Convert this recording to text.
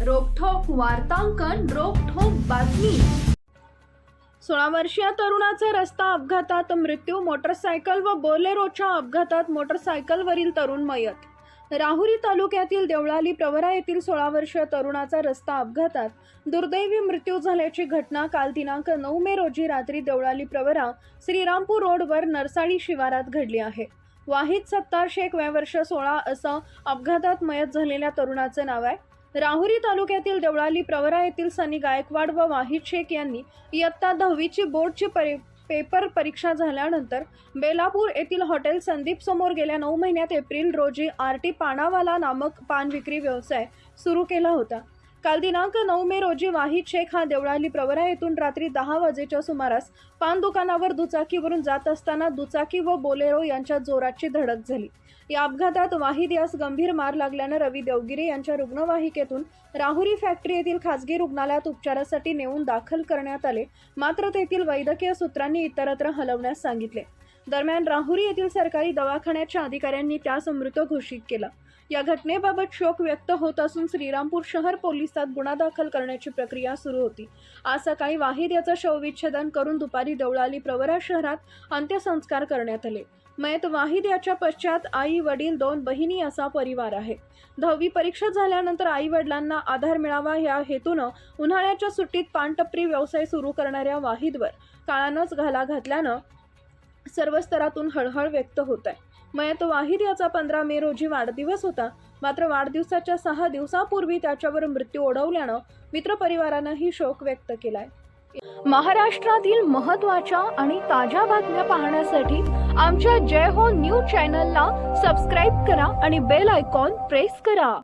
वार्तांकन रोखोक बातमी. सोळा वर्षीय तरुणाचा रस्ता अपघातात मृत्यू मोटरसायकल व बोलेरोच्या अपघातात मोटरसायकलवरील तरुण मयत. राहुरी तालुक्यातील देवळाली प्रवरा येथील सोळा वर्षीय तरुणाचा रस्ता अपघातात दुर्दैवी मृत्यू झाल्याची घटना काल दिनांक नऊ मे रोजी रात्री देवळाली प्रवरा श्रीरामपूर रोडवर नरसाळी शिवारात घडली आहे. वाहिद सत्तार शेख वय वर्ष सोळा असं अपघातात मयत झालेल्या तरुणाचं नाव आहे. राहुरी तालुक्यातील देवळाली प्रवरा येथील सनी गायकवाड व वाहिद शेख यांनी इयत्ता दहावीची बोर्डची परी पेपर परीक्षा झाल्यानंतर बेलापूर येथील हॉटेल संदीप समोर गेल्या नऊ महिन्यात एप्रिल रोजी आर टी पानावाला नामक पान विक्री व्यवसाय सुरू केला होता. काल दिनांक नऊ मे रोजी वाहिद शेख हा देवळाली प्रवरा येथून रात्री दहा वाजेच्या सुमारास पान दुकानावर दुचाकीवरून जात असताना दुचाकी व बोलेरो यांच्या जोराची धडक झाली. या अपघातात वाहिद यास गंभीर मार लागल्यानं रवी देवगिरे यांच्या रुग्णवाहिकेतून राहुरी फॅक्टरी येथील खासगी रुग्णालयात उपचारासाठी नेऊन दाखल करण्यात आले. मात्र तेथील वैद्यकीय सूत्रांनी इतरत्र हलवण्यास सांगितले. दरम्यान राहुरी येथील सरकारी दवाखान्याच्या अधिकाऱ्यांनी त्यास मृत घोषित केला. या घटनेबाबत शोक व्यक्त होत असून श्रीरामपूर शहर पोलिसात गुन्हा दाखल करण्याची प्रक्रिया सुरू होती. आज सकाळी वाहिद याचं शवविच्छेदन करून दुपारी देवळाली प्रवरा शहरात अंत्यसंस्कार करण्यात आले. मयत वाहिद याच्या पश्चात आई वडील दोन बहिणी असा परिवार आहे. दहावी परीक्षा झाल्यानंतर आई वडिलांना आधार मिळावा या हेतूनं उन्हाळ्याच्या सुट्टीत पानटपरी व्यवसाय सुरू करणाऱ्या वाहिदवर काळानंच घाला घातल्यानं सर्व स्तरातून हळहळ व्यक्त होत आहे मयत वाहिद याचा पंधरा मे रोजी वाढदिवस होता. मात्र वाढदिवसाच्या सहा दिवसापूर्वी त्याच्यावर मृत्यू ओढवल्यानं मित्रपरिवारानंही शोक व्यक्त केलाय. महाराष्ट्रातील महत्त्वाच्या आणि ताज्या बातम्या पाहण्यासाठी आमच्या जय हो न्यूज चॅनलला सबस्क्राईब करा आणि बेल आयकॉन प्रेस करा.